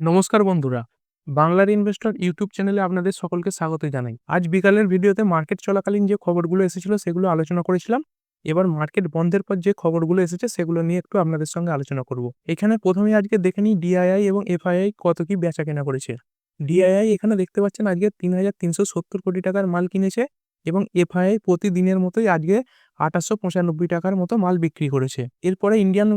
নমস্কার বন্ধুরা, বাংলার ইনভেস্টর ইউটিউব চ্যানেলে আপনাদের সকলকে স্বাগত জানাই। আজ বিকালের ভিডিওতে মার্কেট চলাকালীন যে খবরগুলো এসেছিল সেগুলো আলোচনা করেছিলাম। এবার মার্কেট বন্ধের পর যে খবরগুলো এসেছে সেগুলো নিয়ে একটু আপনাদের সঙ্গে আলোচনা করব। এখানে প্রথমে আজকে দেখে নিই ডিআইআই এবং এফআইআই কত কি বেচা কেনা করেছে। ডিআইআই এখানে দেখতে পাচ্ছেন আজকে তিন হাজার তিনশো সত্তর কোটি টাকার মাল কিনেছে এবং এফআইআই প্রতিদিনের মতোই আজকে আঠাশশো পঁচানব্বই টাকার মতো মাল বিক্রি করেছে। এরপরে ইন্ডিয়ান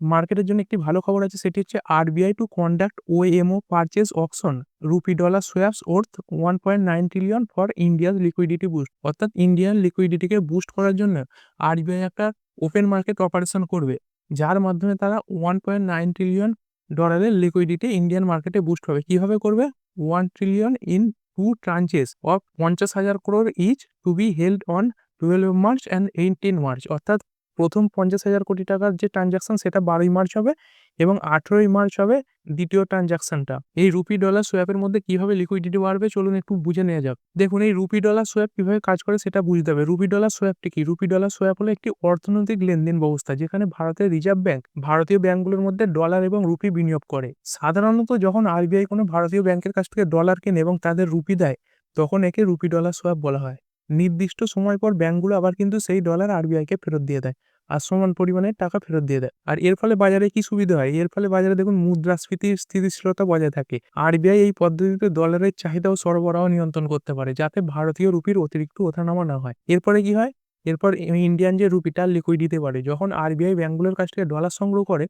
মার্কেটের জন্য একটি ভালো খবর আছে, সেটি হচ্ছে RBI to conduct OMO purchase option rupee dollar swaps worth one point nine trillion for ইন্ডিয়ার লিকুইডিটি বুস্ট অর্থাৎ ইন্ডিয়ান লিকুইডিটিকে বুস্ট করার জন্য আরবিআই একটা ওপেন মার্কেট অপারেশন করবে, যার মাধ্যমে তারা ওয়ান পয়েন্ট নাইন ট্রিলিয়ন ডলারের লিকুইডিটি ইন্ডিয়ান মার্কেটে বুস্ট হবে। কীভাবে করবে? One trillion in two tranches of পঞ্চাশ হাজার crore each to be held on twelve March and eighteen March অর্থাৎ প্রথম পঞ্চাশ হাজার কোটি টাকার যে ট্রানজাকশন সেটা বারোই মার্চ হবে এবং আঠেরোই মার্চ হবে দ্বিতীয় ট্রানজাকশনটা এই রুপি ডলার সোয়াপের মধ্যে কীভাবে লিকুইডিটি বাড়বে চলুন একটু বুঝে নেওয়া যাক। দেখুন, এই রুপি ডলার সোয়াপ কীভাবে কাজ করে সেটা বুঝতে হবে। রুপি ডলার সোয়াপটি কি? রুপি ডলার সোয়াপ হলো একটি অর্থনৈতিক লেনদেন ব্যবস্থা যেখানে ভারতের রিজার্ভ ব্যাংক ভারতীয় ব্যাংকগুলোর মধ্যে ডলার এবং রুপি বিনিয়োগ করে। সাধারণত যখন আরবিআই কোনো ভারতীয় ব্যাংকের কাছ থেকে ডলার কেনে এবং তাদের রুপি দেয়, তখন একে রুপি ডলার সোয়াপ বলা হয়। নির্দিষ্ট সময় পর ব্যাংকগুলো আবার কিন্তু সেই ডলার আরবিআইকে ফেরত দিয়ে দেয়। আর সমান পরিমাণে টাকা ফেরত দিয়ে দেয়। আর এর ফলে বাজারে কি সুবিধা হয়? এর ফলে বাজারে দেখুন মুদ্রাস্ফীতির স্থিতিশীলতা বজায় থাকে। আরবিআই এই পদ্ধতিতে ডলারের চাহিদা ও সরবরাহ নিয়ন্ত্রণ করতে পারে, যাতে ভারতীয় রুপির অতিরিক্ত ওঠানামা না হয়। এরপরে কি হয়? এরপর ইন্ডিয়ান যে রুপিটা লিকুইড দিতে পারে, যখন আরবিআই ব্যাঙ্কগুলোর কাছ থেকে ডলার সংগ্রহ করে,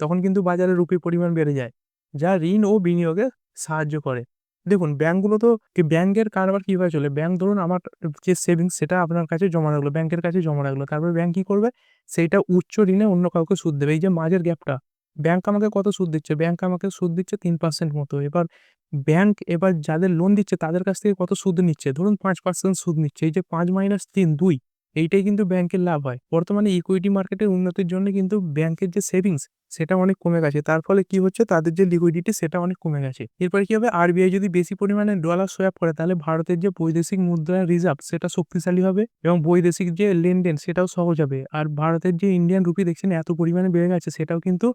তখন কিন্তু বাজারে রুপির পরিমাণ বেড়ে যায়, যা ঋণ ও বিনিয়োগে সাহায্য করে। দেখুন, ব্যাঙ্কগুলো তো ব্যাংকের কারবার কীভাবে চলে? ব্যাংক ধরুন আমার যে সেভিংস সেটা আপনার কাছে জমা রাখল ব্যাংকের কাছে জমা রাখল তারপর ব্যাংক কী করবে? সেইটা উচ্চ ঋণে অন্য কাউকে সুদ দেবে। এই যে মাঝের গ্যাপটা ব্যাংক আমাকে কত সুদ দিচ্ছে? ব্যাংক আমাকে সুদ দিচ্ছে তিন পার্সেন্ট মতো। এবার ব্যাংক এবার যাদের লোন দিচ্ছে, তাদের কাছ থেকে কত সুদ নিচ্ছে? ধরুন পাঁচ পার্সেন্ট সুদ নিচ্ছে। এই যে পাঁচ মাইনাস তিন, দুই এইটাই কিন্তু ব্যাংকের লাভ হয়। বর্তমানে ইকুইটি মার্কেটের উন্নতির জন্য কিন্তু ব্যাংকের যে সেভিংস সেটা অনেক কমে গেছে। তার ফলে কি হচ্ছে? তাদের যে লিকুইডিটি সেটা অনেক কমে গেছে। এরপরে কি হবে? আরবিআই যদি বেশি পরিমাণে ডলার সোয়াপ করে, তাহলে ভারতের যে বৈদেশিক মুদ্রা রিজার্ভ সেটা শক্তিশালী হবে এবং বৈদেশিক যে লেনদেন, সেটাও সহজ হবে। আর ভারতের যে ইন্ডিয়ান রুপি দেখছেন এত পরিমাণে বেড়ে গেছে, সেটাও কিন্তু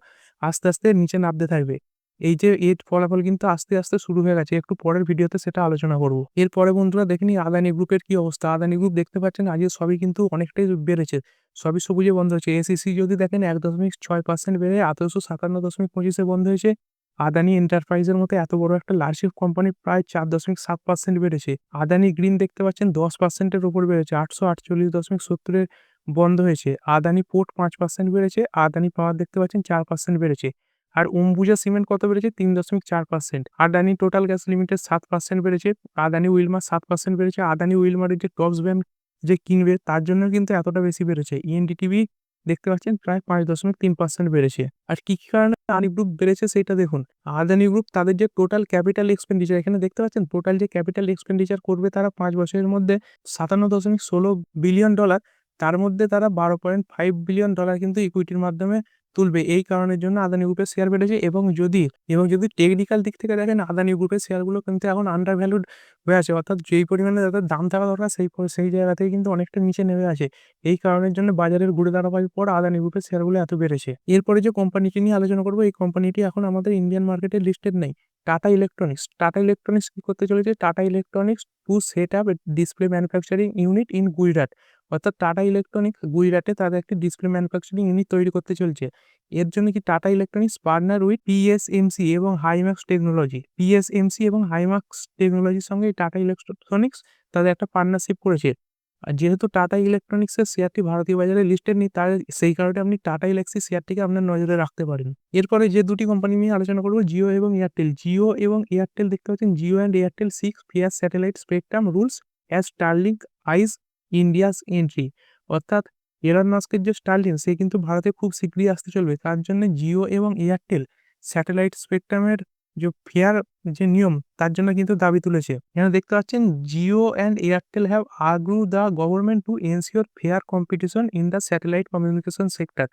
আস্তে আস্তে নিচে নামতে থাকবে। এই যে, এর ফলাফল কিন্তু আস্তে আস্তে শুরু হয়ে গেছে। একটু পরের ভিডিওতে সেটা আলোচনা করব। এরপরে বন্ধুরা দেখেনি আদানি গ্রুপের কি অবস্থা। আদানি গ্রুপ দেখতে পাচ্ছেন আজকে সবই কিন্তু অনেকটাই বেড়েছে। সবই সবুজে বন্ধ হয়েছে। এসিসি যদি দেখেন এক দশমিক ছয় পার্সেন্ট বেড়ে আঠারোশো সাতান্ন দশমিক পঁচিশে বন্ধ হয়েছে। আদানি এন্টারপ্রাইজের মতো এত বড় একটা লার্জশিপ কোম্পানি প্রায় চার দশমিক সাত পার্সেন্ট বেড়েছে। আদানি গ্রিন দেখতে পাচ্ছেন দশ পার্সেন্টের উপর বেড়েছে। আটশো আটচল্লিশ দশমিক সত্তরের বন্ধ হয়েছে। আদানি পোর্ট পাঁচ পার্সেন্ট বেড়েছে। আদানি পাওয়ার দেখতে পাচ্ছেন চার পার্সেন্ট বেড়েছে। আর অম্বুজা সিমেন্ট কত বেড়েছে? তিন দশমিক চার percent Adani total gas limited সাত পার্সেন্ট বেড়েছে। আদানি উইলমার সাত পার্সেন্ট বেড়েছে। আদানি উইলমারের যে টপস ব্যান্ড যে কিনবে, তার জন্য কিন্তু এতটা বেশি বেড়েছে। ইএনডিটিভি দেখতে পাচ্ছেন, প্রায় পাঁচ দশমিক তিন পার্সেন্ট বেড়েছে। আর কি কি কারণে আদানি গ্রুপ বেড়েছে সেটা দেখুন। আদানি গ্রুপ তাদের যে টোটাল ক্যাপিটাল এক্সপেন্ডিচার এখানে দেখতে পাচ্ছেন টোটাল যে ক্যাপিটাল এক্সপেন্ডিচার করবে তারা পাঁচ বছরের মধ্যে সাতান্ন দশমিক ষোলো বিলিয়ন ডলার তার মধ্যে তারা বারো পয়েন্ট ফাইভ বিলিয়ন ডলার কিন্তু ইকুইটির মাধ্যমে তুলবে। এই কারণের জন্য আদানি গ্রুপের শেয়ার বেড়েছে এবং যদি এবং যদি টেকনিক্যাল দিক থেকে দেখেন, আদানি গ্রুপের শেয়ারগুলো কিন্তু এখন আন্ডার ভ্যালুড হয়ে আছে। অর্থাৎ যেই পরিমাণে তাদের দাম থাকা দরকার, সেই সেই জায়গা থেকে কিন্তু অনেকটা নিচে নেমে আছে এই কারণের জন্য বাজারের ঘুরে দাঁড়াবার পর আদানি গ্রুপের শেয়ারগুলো এত বেড়েছে। এরপরে যে কোম্পানিটি নিয়ে আলোচনা করব, এই কোম্পানিটি এখন আমাদের ইন্ডিয়ান মার্কেটে লিস্টেড নেই। টাটা ইলেকট্রনিক্স টাটা ইলেকট্রনিক্স কী করতে চলেছে? Tata electronics to set up display manufacturing unit in Gujarat অর্থাৎ টাটা ইলেকট্রনিক্স গুজরাটে তাদের একটি ডিসপ্লে ম্যানুফ্যাকচারিং ইউনিট তৈরি করতে চলছে। এর জন্য কি Tata electronics partner with PSMC এবং হাইম্যাক্স টেকনোলজি পিএসএমসি এবং হাইম্যাক্স টেকনোলজির সঙ্গে টাটা ইলেকট্রনিক্স তাদের একটা পার্টনারশিপ করেছে। আর যেহেতু টাটা ইলেকট্রনিক্সের শেয়ারটি ভারতীয় বাজারে লিস্টেড নেই, তার সেই কারণে আপনি টাটা ইলেক্সি শেয়ারটিকে আপনার নজরে রাখতে পারেন। এরপরে যে দুটি কোম্পানি নিয়ে আলোচনা করব জিও এবং এয়ারটেল জিও এবং এয়ারটেল দেখতে পাচ্ছেন Jio and Airtel seek fair satellite spectrum rules as Starlink eyes India's entry. অর্থাৎ এলন মাস্কের যে স্টার্লিং, সে কিন্তু ভারতে খুব শীঘ্রই আসতে চলবে। তার জন্য জিও এবং এয়ারটেল স্যাটেলাইট স্পেকট্রামের যে ফেয়ার যে নিয়ম, তার জন্য কিন্তু দাবি তুলেছে। এখানে দেখতে পাচ্ছেন? Jio and Airtel have আগ্রু the government to ensure fair competition in the satellite communication sector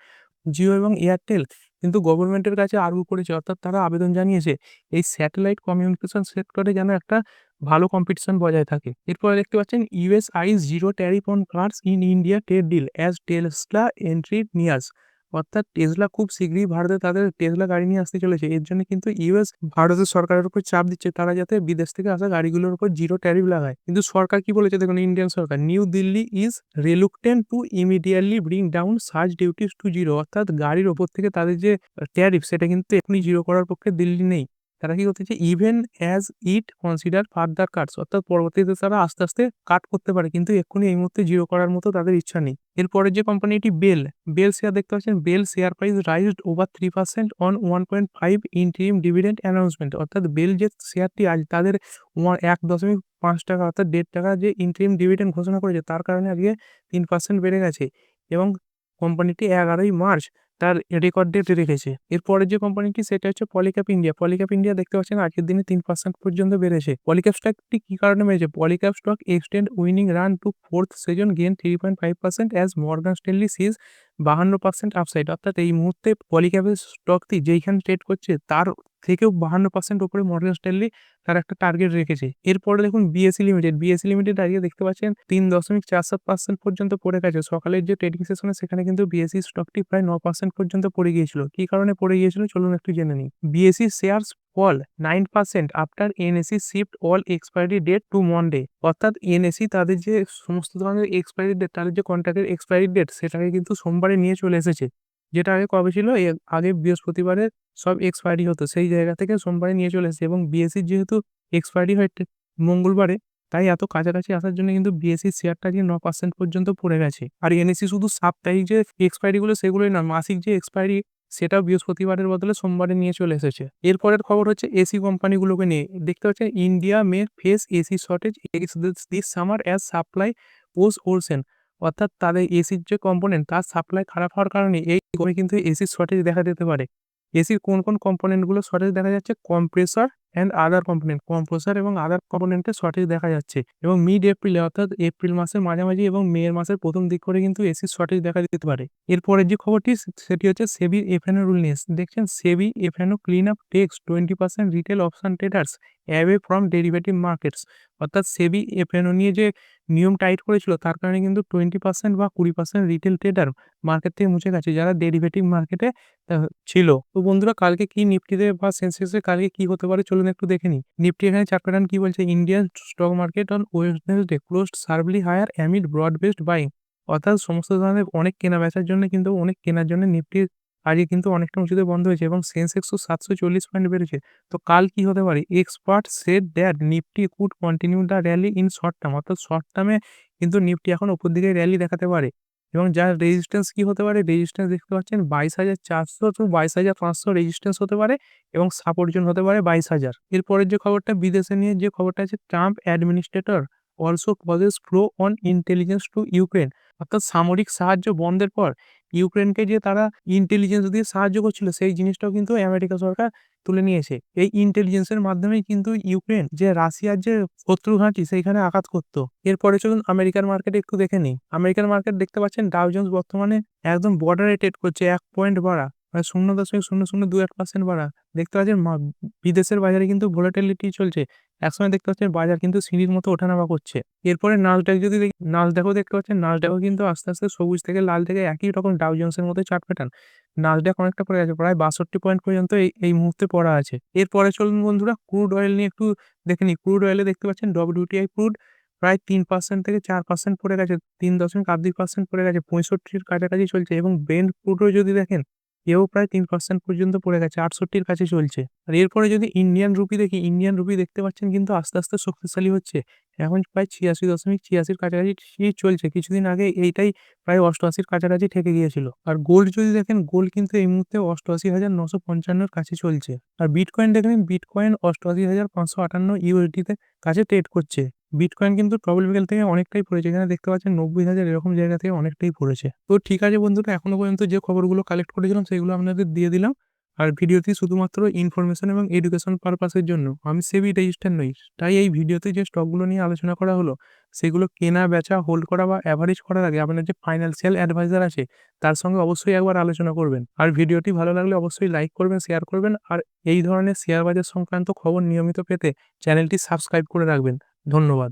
Jio এবং এয়ারটেল কিন্তু গভর্নমেন্টের কাছে আর্গু করেছে, অর্থাৎ তারা আবেদন জানিয়েছে, এই স্যাটেলাইট কমিউনিকেশন সেক্টরে যেন একটা ভালো কম্পিটিশন বজায় থাকে। এরপরে দেখতে পাচ্ছেন US eyes zero tariff on cars in India trade deal as Tesla entry nears অর্থাৎ টেসলা খুব শীঘ্রই ভারতে তাদের টেসলা গাড়ি নিয়ে আসতে চলেছে। এর জন্য কিন্তু ইউএস ভারতের সরকারের উপর চাপ দিচ্ছে। তারা যাতে বিদেশ থেকে আসা গাড়িগুলোর উপর জিরো ট্যারিফ লাগায়। কিন্তু সরকার কি বলেছে? দেখুন Indian Sarkar New Delhi is reluctant to immediately bring down search duties to zero অর্থাৎ গাড়ির ওপর থেকে তাদের যে ট্যারিফ সেটা কিন্তু এখনই জিরো করার পক্ষে দিল্লি নেই। তারা কি করতেছে even as it consider further cuts অর্থাৎ পরবর্তীতে তারা আস্তে আস্তে কাট করতে পারে। কিন্তু এক্ষুনি এই মুহূর্তে জিরো করার মতো তাদের ইচ্ছা নেই। এরপরে যে কোম্পানিটি বেল বেল শেয়ার দেখতে পাচ্ছেন? BEL share price raised over three percent on one point five interim dividend announcement অর্থাৎ বেল যে শেয়ারটি আজ তাদের এক দশমিক পাঁচ টাকা অর্থাৎ দেড় টাকা যে ইন্টারিম ডিভিডেন্ড ঘোষণা করেছে, তার কারণে আজকে তিন পার্সেন্ট বেড়ে গেছে। এবং কোম্পানিটি এগারোই মার্চ তার রেকর্ড ডেট রেখেছে এরপরে যে কোম্পানিটি সেটা হচ্ছে পলিক্যাপ ইন্ডিয়া পলিক্যাপ ইন্ডিয়া দেখতে পাচ্ছেন আজকের দিনে তিন পার্সেন্ট পর্যন্ত বেড়েছে। পলিক্যাপ স্টকটি কি কারণে বেড়েছে? Polycab stock extend winning run to fourth session gain three point five percent as Morgan Stanley sees বাহান্ন পার্সেন্ট আপসাইড অর্থাৎ এই মুহূর্তে পলিক্যাপের স্টকটি যেইখানে ট্রেড করছে, তার থেকেও বাহান্ন পার্সেন্ট উপরে মর্গান স্ট্যানলি তার একটা টার্গেট রেখেছে। এরপরে দেখুন বিএসসি লিমিটেড বিএসসি লিমিটেড আজকে দেখতে পাচ্ছেন তিন দশমিক চার সাত পার্সেন্ট পর্যন্ত পড়ে গেছে। সকালের যে ট্রেডিং সেশনে সেখানে কিন্তু বিএসসি স্টকটি প্রায় ন পার্সেন্ট পর্যন্ত পড়ে গিয়েছিল। কি কারণে পড়ে গিয়েছিল? চলুন একটু জেনে নিই। BSE shares fall nine percent after NSE shift all expiry date to Monday. অর্থাৎ এনএসি তাদের যে সমস্ত ধরনের এক্সপায়ারি ডেট, তাদের যে কন্ট্রাক্টের এক্সপায়ারি ডেট, সেটাকে কিন্তু সোমবারে নিয়ে চলে এসেছে। যেটা আগে কবে ছিল? আগে বৃহস্পতিবারে সব এক্সপায়ারি হতো। সেই জায়গা থেকে সোমবারে নিয়ে চলে এসেছে এবং বিএসসির যেহেতু এক্সপায়ারি হয় মঙ্গলবারে, তাই এত কাছাকাছি আসার জন্য কিন্তু বিএসসি শেয়ারটা গিয়ে ন পার্সেন্ট পর্যন্ত পড়ে গেছে। আর এনএসি শুধু সাপ্তাহিক যে এক্সপায়ারিগুলো, সেগুলোই না মাসিক যে এক্সপায়ারি সেটাও বৃহস্পতিবারের বদলে সোমবারে নিয়ে চলে এসেছে। এরপরের খবর হচ্ছে এসি কোম্পানিগুলোকে নিয়ে। দেখতে পাচ্ছেন India may face AC shortage this summer as supply woes worsen অর্থাৎ তাদের এসির যে কম্পোনেন্ট তার সাপ্লাই খারাপ হওয়ার কারণে এই কিন্তু এসির শর্টেজ দেখা দিতে পারে। এসির কোন কোন কম্পোনেন্টগুলো শর্টেজ দেখা যাচ্ছে? Compressor and other component composer এবং আদার কম্পোনেন্টের শর্টেজ দেখা যাচ্ছে। এবং মিড এপ্রিলে অর্থাৎ এপ্রিল মাসের মাঝামাঝি এবং মে মাসের প্রথম দিক করে কিন্তু এসির শর্টেজ দেখা দিতে পারে। এরপরের যে খবরটি সেটি হচ্ছে সেবি এফএনও রুল নিয়ে দেখছেন SEBI F N O clean up takes twenty percent retail option traders away from derivative markets অর্থাৎ সেবি এফএনও নিয়ে যে নিয়ম টাইট করেছিল, তার কারণে কিন্তু টোয়েন্টি পার্সেন্ট বা কুড়ি পার্সেন্ট রিটেল ট্রেডার মার্কেট থেকে মুছে গেছে, যারা ডেরিভেটিভ মার্কেটে ছিল। তো বন্ধুরা, কালকে কি নিফটিতে বা সেন্সেক্সে কালকে কি হতে পারে, চলুন একটু দেখে নিই। নিফটি এখানে চার প্যাটার্ন কি বলছে? Indian stock market on Wednesday closed sharply higher amid broad based buying অর্থাৎ সমস্ত ধরনের অনেক কেনা বেচার জন্য কিন্তু, অনেক কেনার জন্য নিফটি আজকে কিন্তু অনেকটা উঁচুতে বন্ধ হয়েছে এবং সেন্সেক্সও সাতশো চল্লিশ পয়েন্ট বেড়েছে। তো কাল কি হতে পারে? Experts said that Nifty could continue the rally in short term অর্থাৎ শর্ট টার্মে কিন্তু নিফটি এখন উপর দিকে র্যালি দেখাতে পারে। এবং যার রেজিস্ট্যান্স কি হতে পারে? রেজিস্ট্যান্স দেখতে পাচ্ছেন বাইশ হাজার চারশো টু বাইশ হাজার পাঁচশো রেজিস্ট্যান্স হতে পারে এবং সাপোর্ট জোন হতে পারে বাইশ হাজার। এরপরের যে খবরটা, বিদেশে নিয়ে যে খবরটা আছে Trump administrator also causes pro on intelligence to Ukraine অর্থাৎ সামরিক সাহায্য বন্ধের পর ইউক্রেনকে যে তারা ইন্টেলিজেন্স দিয়ে সাহায্য করছিল, সেই জিনিসটাও কিন্তু আমেরিকা সরকার তুলে নিয়েছে। এই ইন্টেলিজেন্সের মাধ্যমেই কিন্তু ইউক্রেন যে রাশিয়ার যে শত্রু ঘাঁটি, সেইখানে আঘাত করতো। এরপরে চলুন আমেরিকার মার্কেট একটু দেখে নিই। আমেরিকার মার্কেট দেখতে পাচ্ছেন ডাউ জোন্স বর্তমানে একদম বর্ডারে ট্রেড করছে, এক পয়েন্ট বাড়া। মানে শূন্য দশমিক শূন্য শূন্য দু এক পার্সেন্ট বাড়া। দেখতে পাচ্ছেন বিদেশের বাজারে কিন্তু ভোলাটিলিটি চলছে। একসময় দেখতে পাচ্ছেন বাজার কিন্তু সিঁড়ির মতো ওঠানামা করছে। এরপরে নাচডাক যদি দেখি নাচডাকও দেখতে পাচ্ছেন নাচডাকও কিন্তু আস্তে আস্তে সবুজ থেকে লাল থেকে একই রকম ডাউ জোন্সের মতো চার্ট প্যাটার্ন নাচডাক অনেকটা পড়ে আছে প্রায় বাষট্টি পয়েন্ট পর্যন্ত এই এই মুহূর্তে পড়া আছে। এরপরে চলুন বন্ধুরা ক্রুড অয়েল নিয়ে একটু দেখে নিই। ক্রুড অয়েলে দেখতে পাচ্ছেন ডব্লিউটিআই ক্রুড প্রায় তিন পার্সেন্ট থেকে চার পার্সেন্ট পড়ে গেছে, তিন দশমিক আট দুই পার্সেন্ট পড়ে গেছে, পঁয়ষট্টির কাছাকাছি চলছে। এবং ব্রেন্ড ক্রুডও যদি দেখেন এও প্রায় তিন পার্সেন্ট পর্যন্ত পড়ে গেছে, আটষট্টির কাছে চলছে। আর এরপরে যদি ইন্ডিয়ান রুপি দেখি ইন্ডিয়ান রুপি দেখতে পাচ্ছেন কিন্তু আস্তে আস্তে শক্তিশালী হচ্ছে। এখন প্রায় ছিয়াশি দশমিক ছিয়াশির কাছাকাছি চলছে। কিছুদিন আগে এইটাই প্রায় অষ্টআশির কাছাকাছি ঠেকে গিয়েছিল। আর গোল্ড যদি দেখেন গোল্ড কিন্তু এই মুহূর্তে অষ্টআশি হাজার নশো পঞ্চান্নর কাছে চলছে। আর বিটকয়েন দেখেন বিটকয়েন অষ্টআশি হাজার পাঁচশো আটান্ন ইউএসডিতে কাছে ট্রেড করছে। বিটকয়েন কিন্তু ট্রবল বিকেল থেকে অনেকটাই পড়েছে। এখানে দেখতে পাচ্ছেন নব্বই হাজার এরকম জায়গা থেকে অনেকটাই পড়েছে। তো ঠিক আছে বন্ধুরা, এখনও পর্যন্ত যে খবরগুলো কালেক্ট করেছিলাম সেগুলো আপনাদের দিয়ে দিলাম। আর ভিডিওটি শুধুমাত্র ইনফরমেশন এবং এডুকেশন পারপাসের জন্য। আমি সেবি রেজিস্টার নই, তাই এই ভিডিওতে যে স্টকগুলো নিয়ে আলোচনা করা হলো, সেগুলো কেনা, বেচা হোল্ড করা বা অ্যাভারেজ করার আগে আপনার যে ফাইন্যান্সিয়াল অ্যাডভাইজার আছে, তার সঙ্গে অবশ্যই একবার আলোচনা করবেন। আর ভিডিওটি ভালো লাগলে অবশ্যই লাইক করবেন শেয়ার করবেন। আর এই ধরনের শেয়ার বাজার সংক্রান্ত খবর নিয়মিত পেতে চ্যানেলটি সাবস্ক্রাইব করে রাখবেন। ধন্যবাদ।